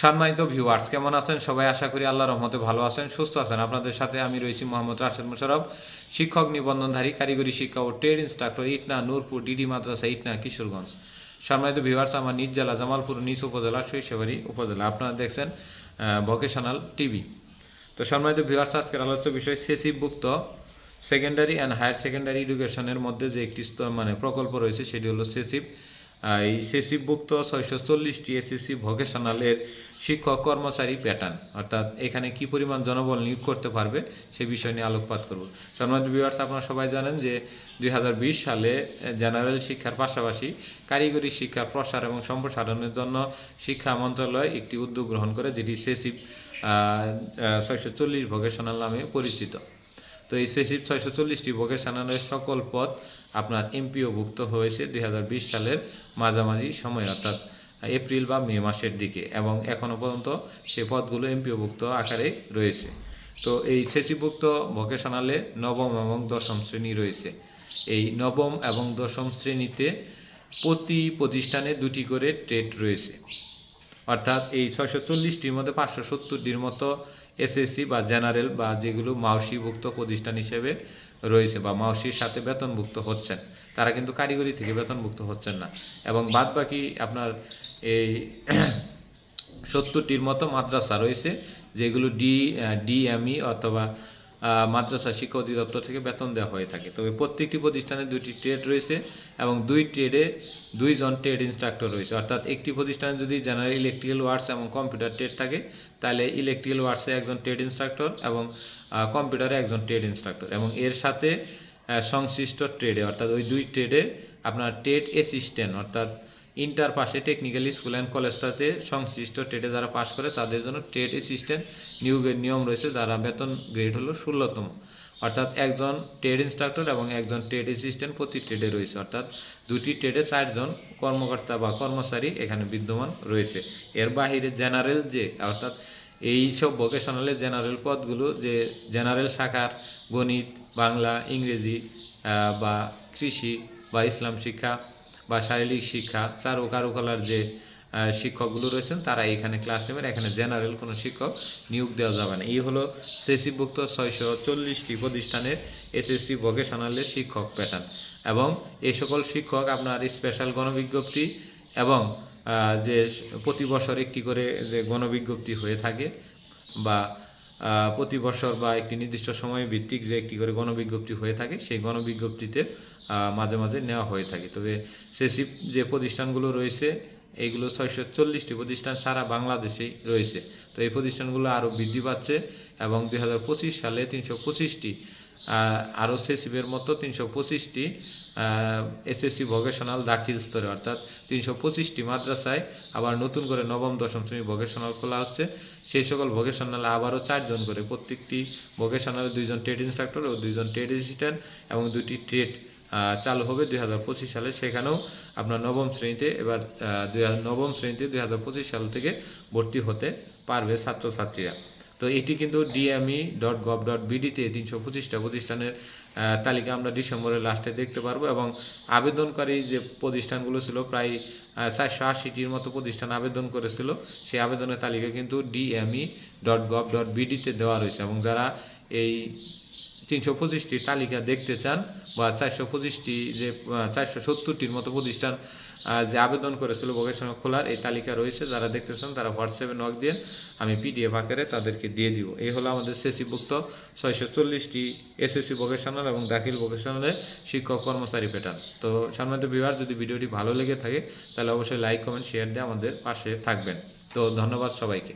সম্মানিত ভিউয়ার্স কেমন আছেন? সবাই আশা করি আল্লাহ রহমতে ভালো আছেন, সুস্থ আছেন। আপনাদের সাথে আমি রয়েছি মোহাম্মদ রাশেদ মুশারফ শিক্ষক নিবন্ধনধারী, কারিগরি শিক্ষা ও trade instructor, Itna, Nurpur, DD মাদ্রাসা, ইটনা, কিশোরগঞ্জ। সম্মানিত ভিউয়ার্স আমার নিজ জেলা জামালপুর নিজ উপজেলা, শৈশবাড়ি উপজেলা। আপনারা দেখছেন ভোকেশনাল টিভি তো সম্মানিত ভিউয়ার্স আজকের আলোচ্য বিষয় সেসিভুক্ত সেকেন্ডারি অ্যান্ড হায়ার সেকেন্ডারি এডুকেশনের মধ্যে যে একটি মানে প্রকল্প রয়েছে, সেটি হলো সেসিভ আহ, এই সেসিভুক্ত ছয়শো চল্লিশটি এসএসসি ভোকেশনালের শিক্ষক কর্মচারী প্যাটার্ন অর্থাৎ এখানে কি পরিমাণ জনবল নিয়োগ করতে পারবে সে বিষয় নিয়ে আলোকপাত করব। সম্মানিত ভিউয়ার্স আপনারা সবাই জানেন যে দুই হাজার বিশ সালে জেনারেল শিক্ষার পাশাপাশি কারিগরি শিক্ষার প্রসার এবং সম্প্রসারণের জন্য শিক্ষা মন্ত্রণালয় একটি উদ্যোগ গ্রহণ করে যেটি সেসিভ ছয়শো চল্লিশ ভোকেশনাল নামে পরিচিত। তো এই সেসিভ ছয়শো চল্লিশটি ভোকেশনালের সকল পদ আপনার এমপিওভুক্ত হয়েছে দু হাজার বিশ সালের মাঝামাঝি সময়, অর্থাৎ এপ্রিল বা মে মাসের দিকে, এবং এখনও পর্যন্ত সে পদগুলো এমপিওভুক্ত আকারে রয়েছে। তো এই সেসিভুক্ত ভোকেশনালে নবম এবং দশম শ্রেণি রয়েছে। এই নবম এবং দশম শ্রেণীতে প্রতি প্রতিষ্ঠানে দুটি করে ট্রেড রয়েছে। অর্থাৎ এই ছয়শো চল্লিশটির মধ্যে পাঁচশো সত্তরটির মতো এসএসসি বা জেনারেল বা যেগুলো মাউসিভুক্ত প্রতিষ্ঠান হিসেবে রয়েছে বা মাউসির সাথে বেতনভুক্ত হচ্ছেন, তারা কিন্তু কারিগরি থেকে বেতনভুক্ত হচ্ছেন না। এবং বাদ বাকি আপনার এই সত্তরটির মতো মাদ্রাসা রয়েছে, যেগুলো ডি ডিএমই অথবা মাদ্রাসা শিক্ষা অধিদপ্তর থেকে বেতন দেওয়া হয়ে থাকে। তবে প্রত্যেকটি প্রতিষ্ঠানে দুইটি ট্রেড রয়েছে এবং দুই ট্রেডে দুইজন ট্রেড ইনস্ট্রাক্টর রয়েছে। অর্থাৎ একটি প্রতিষ্ঠানে যদি জেনারেল ইলেকট্রিক্যাল ওয়ার্ডস এবং কম্পিউটার ট্রেড থাকে, তাহলে ইলেকট্রিক্যাল ওয়ার্ডসে একজন ট্রেড ইনস্ট্রাক্টর এবং কম্পিউটারে একজন ট্রেড ইনস্ট্রাক্টর এবং এর সাথে সংশ্লিষ্ট ট্রেডে অর্থাৎ ওই দুই ট্রেডে আপনার ট্রেড অ্যাসিস্ট্যান্ট অর্থাৎ ইন্টার পাশে টেকনিক্যাল স্কুল অ্যান্ড কলেজটাতে সংশ্লিষ্ট ট্রেডে যারা পাশ করে, তাদের জন্য ট্রেড অ্যাসিস্ট্যান্ট নিয়োগের নিয়ম রয়েছে যারা বেতন গ্রেড হলো ষোলোতম। অর্থাৎ একজন ট্রেড ইনস্ট্রাক্টর এবং একজন ট্রেড অ্যাসিস্ট্যান্ট প্রতি ট্রেডে রয়েছে। অর্থাৎ দুটি ট্রেডে চারজন কর্মকর্তা বা কর্মচারী এখানে বিদ্যমান রয়েছে। এর বাহিরে জেনারেল যে, অর্থাৎ এই সব ভোকেশনালের জেনারেল পদগুলো যে জেনারেল শাখার গণিত, বাংলা, ইংরেজি বা কৃষি বা ইসলাম শিক্ষা বা শারীরিক শিক্ষা, চারু কারুকলার যে শিক্ষকগুলো রয়েছেন, তারা এখানে ক্লাস নেবেন। এখানে জেনারেল কোনো শিক্ষক নিয়োগ দেওয়া যাবে না। এই হলো সেসিভুক্ত ছয়শো চল্লিশটি প্রতিষ্ঠানের এসএসসি ভোকেশনালের শিক্ষক প্যাটার্ন এবং এই সকল শিক্ষক আপনার স্পেশাল গণবিজ্ঞপ্তি এবং যে প্রতি বছর একটি করে যে গণবিজ্ঞপ্তি হয়ে থাকে বা প্রতি বছর বা একটি নির্দিষ্ট সময় ভিত্তিক যে একটি করে গণবিজ্ঞপ্তি হয়ে থাকে, সেই গণবিজ্ঞপ্তিতে মাঝে মাঝে নেওয়া হয়ে থাকে। তবে সেসিপ যে প্রতিষ্ঠানগুলো রয়েছে এইগুলো ছয়শো চল্লিশটি প্রতিষ্ঠান সারা বাংলাদেশেই রয়েছে। তো এই প্রতিষ্ঠানগুলো আরও বৃদ্ধি পাচ্ছে। এবং দুই হাজার পঁচিশ সালে তিনশো পঁচিশটি আরও সেসিভের মতো তিনশো পঁচিশটি এসএসসি ভোকেশনাল দাখিল স্তরে, অর্থাৎ তিনশো পঁচিশটি মাদ্রাসায় আবার নতুন করে নবম, দশম শ্রেণি ভোকেশনাল খোলা হচ্ছে। সেই সকল ভোকেশনালে আবারও চারজন করে, প্রত্যেকটি ভোকেশনালে দুইজন ট্রেড ইনস্ট্রাক্টর ও দুইজন ট্রেড অ্যাসিস্ট্যান্ট এবং দুটি ট্রেড চালু হবে দুই হাজার পঁচিশ সালে। সেখানেও আপনার নবম শ্রেণীতে এবার নবম শ্রেণীতে দুই হাজার পঁচিশ সাল থেকে ভর্তি হতে পারবে ছাত্রছাত্রীরা। তো এটি কিন্তু ডিএমই ডট গভ ডট বিডিতে তিনশো পঁচিশটা প্রতিষ্ঠানের তালিকা আমরা ডিসেম্বরের লাস্টে দেখতে পারব এবং আবেদনকারী যে প্রতিষ্ঠানগুলো ছিল প্রায় চারশো আশিটির মতো প্রতিষ্ঠান আবেদন করেছিল, সেই আবেদনের তালিকা কিন্তু ডিএমই ডট গভ ডট বিডিতে দেওয়া রয়েছে এবং যারা এই তিনশো পঁচিশটি তালিকা দেখতে চান বা চারশো পঁচিশটি যে চারশো সত্তরটির মতো প্রতিষ্ঠান যে আবেদন করেছিল ভোকেশনাল খোলার, এই তালিকা রয়েছে। যারা দেখতে চান তারা হোয়াটসঅ্যাপে নক দিয়ে আমি পিডিএফ আকারে তাদেরকে দিয়ে দিব। এই হলো আমাদের সেসিভুক্ত ছয়শো চল্লিশটি এসএসসি ভোকেশনাল এবং দাখিল ভোকেশনালের শিক্ষক কর্মচারী প্যাটার্ন তো সম্মানিত বিভাগ যদি ভিডিওটি ভালো লেগে থাকে, তাহলে অবশ্যই লাইক কমেন্ট শেয়ার দিয়ে আমাদের পাশে থাকবেন। তো ধন্যবাদ সবাইকে।